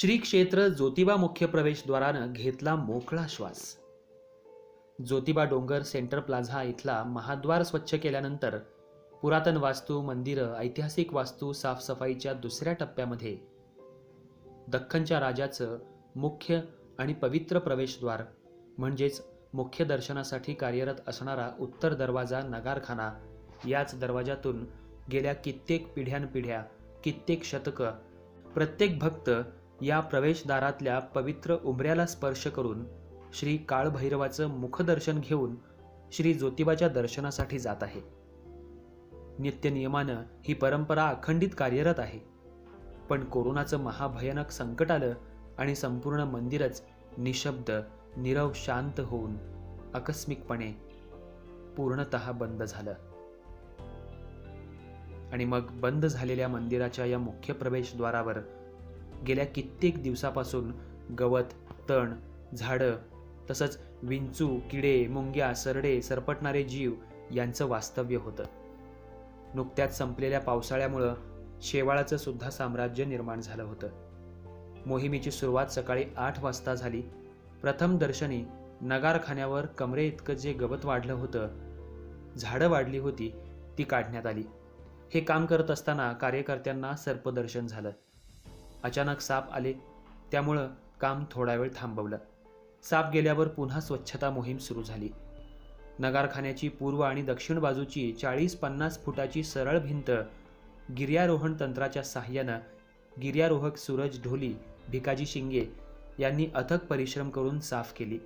श्री क्षेत्र ज्योतिबा मुख्य प्रवेशद्वारानं घेतला मोकळा श्वास. ज्योतिबा डोंगर सेंटर प्लाझा इथला महाद्वार स्वच्छ केल्यानंतर पुरातन वास्तू मंदिरं ऐतिहासिक वास्तू साफसफाईच्या दुसऱ्या टप्प्यामध्ये. दख्खनच्या राजाचं मुख्य आणि पवित्र प्रवेशद्वार म्हणजेच मुख्य दर्शनासाठी कार्यरत असणारा उत्तर दरवाजा नगारखाना याच दरवाजातून गेल्या कित्येक पिढ्यानपिढ्या कित्येक शतकं प्रत्येक भक्त या प्रवेशद्वारातल्या पवित्र उंबऱ्याला स्पर्श करून श्री काळभैरवाचं मुखदर्शन घेऊन श्री ज्योतिबाच्या दर्शनासाठी जात आहे. नित्यनियमानं ही परंपरा अखंडित कार्यरत आहे. पण कोरोनाचं महाभयानक संकट आलं आणि संपूर्ण मंदिरच निशब्द निरव शांत होऊन आकस्मिकपणे पूर्णतः बंद झालं. आणि मग बंद झालेल्या मंदिराच्या या मुख्य प्रवेशद्वारावर गेल्या कित्येक दिवसापासून गवत तण झाडं तसंच विंचू किडे मुंग्या सरडे सरपटणारे जीव यांचं वास्तव्य होतं. नुकत्याच संपलेल्या पावसाळ्यामुळं शेवाळाचं सुद्धा साम्राज्य निर्माण झालं होतं. मोहिमेची सुरुवात सकाळी आठ वाजता झाली. प्रथम दर्शनी नगारखान्यावर कमरे इतकं जे गवत वाढलं होतं झाडं वाढली होती ती काढण्यात आली. हे काम करत असताना कार्यकर्त्यांना सर्पदर्शन झालं. अचानक साप आले. त्यामुळं काम थोडा वेळ थांबवलं. साप गेल्यावर पुन्हा स्वच्छता मोहीम सुरू झाली. नगारखान्याची पूर्व आणि दक्षिण बाजूची चाळीस पन्नास फुटाची सरळ भिंत गिर्यारोहण तंत्राच्या साह्यानं गिर्यारोहक सूरज ढोली भिकाजी शिंगे यांनी अथक परिश्रम करून साफ केली.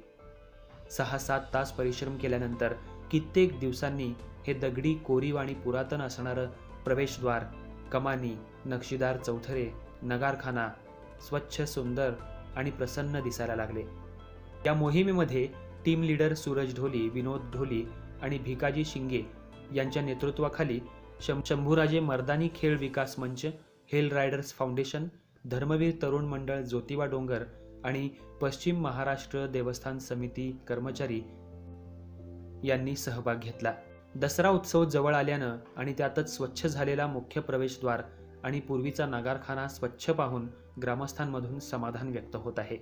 सहा सात तास परिश्रम केल्यानंतर कित्येक दिवसांनी हे दगडी कोरीव आणि पुरातन असणारं प्रवेशद्वार कमानी नक्षीदार चौथरे नगारखाना स्वच्छ सुंदर आणि प्रसन्न दिसायला लागले. या मोहिमेमध्ये टीम लीडर सूरज ढोली विनोद ढोली आणि भिकाजी शिंगे यांच्या नेतृत्वाखाली शं शंभूराजे मर्दानी खेळ विकास मंच हेल रायडर्स फाउंडेशन धर्मवीर तरुण मंडळ ज्योतिबा डोंगर आणि पश्चिम महाराष्ट्र देवस्थान समिती कर्मचारी यांनी सहभाग घेतला. दसरा उत्सव जवळ आल्यानं आणि त्यातच स्वच्छ झालेला मुख्य प्रवेशद्वार आणि पूर्वीचा नगारखाना स्वच्छ पाहून ग्रामस्थांमधून समाधान व्यक्त होत आहे.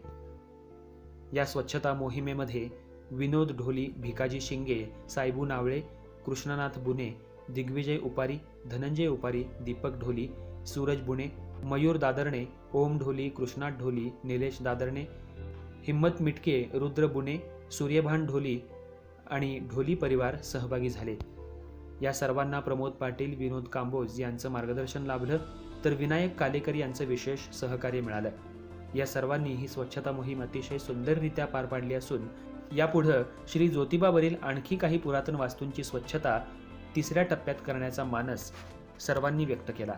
या स्वच्छता मोहिमेमध्ये विनोद ढोली भिकाजी शिंगे सायबू नावळे कृष्णनाथ बुने दिग्विजय उपारी धनंजय उपारी दीपक ढोली सूरज बुने मयूर दादरणे ओम ढोली कृष्णाथ ढोली निलेश दादरणे हिम्मत मिटके रुद्र बुने सूर्यभान ढोली आणि ढोली परिवार सहभागी झाले. या सर्वांना प्रमोद पाटील विनोद कांबोज यांचं मार्गदर्शन लाभलं तर विनायक कालेकर यांचं विशेष सहकार्य मिळालं. या सर्वांनी ही स्वच्छता मोहीम अतिशय सुंदररित्या पार पाडली असून यापुढं श्री ज्योतिबावरील आणखी काही पुरातन वास्तूंची स्वच्छता तिसऱ्या टप्प्यात करण्याचा मानस सर्वांनी व्यक्त केला.